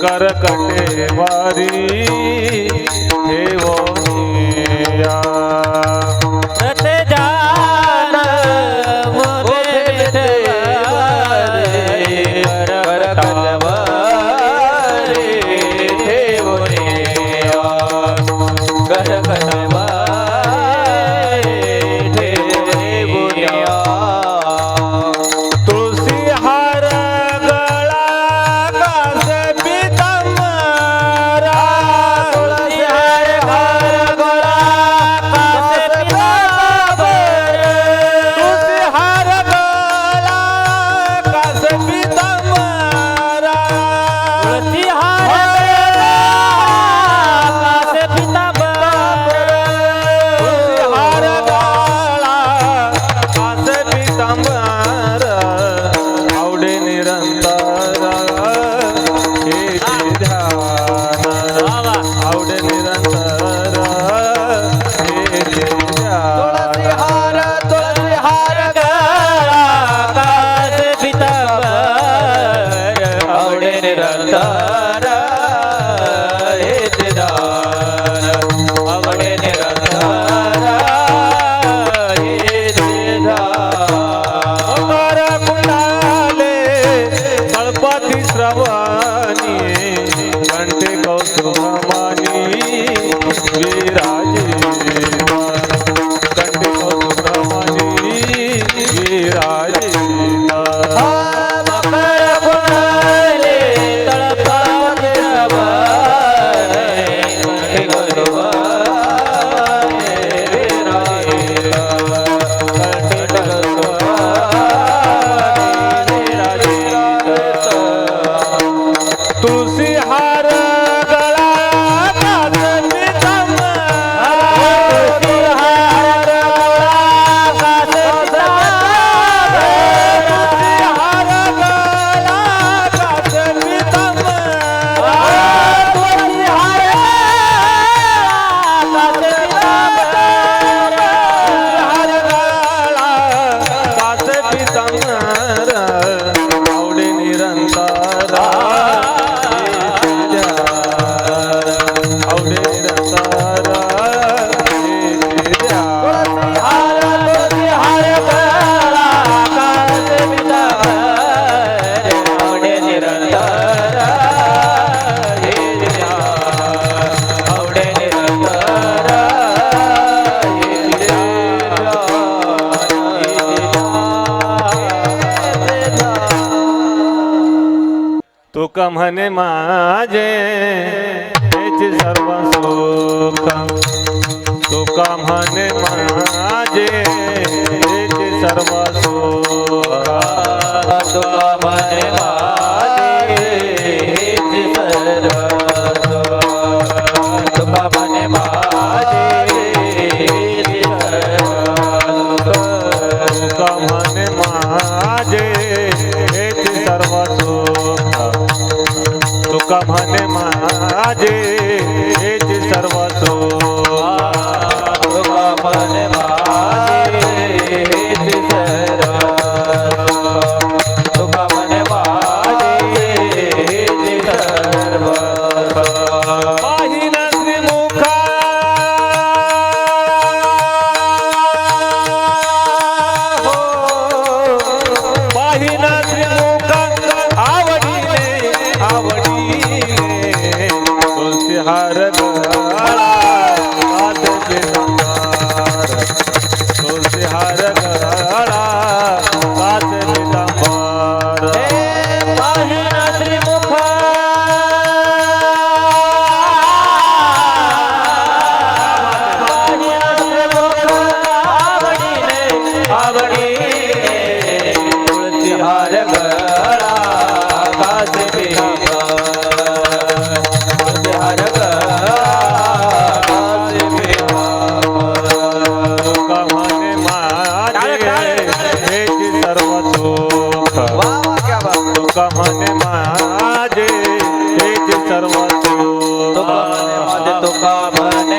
કરકટે વારી દેવો विराजे सुख म्हणे माझे. त्याचे सर्व सुख. सुख म्हणे माझे. त्याचे सर्व सुख. सुख म्हणे माझे કમન માજે જ સર્વસો तुळशी हार घराळा কামনে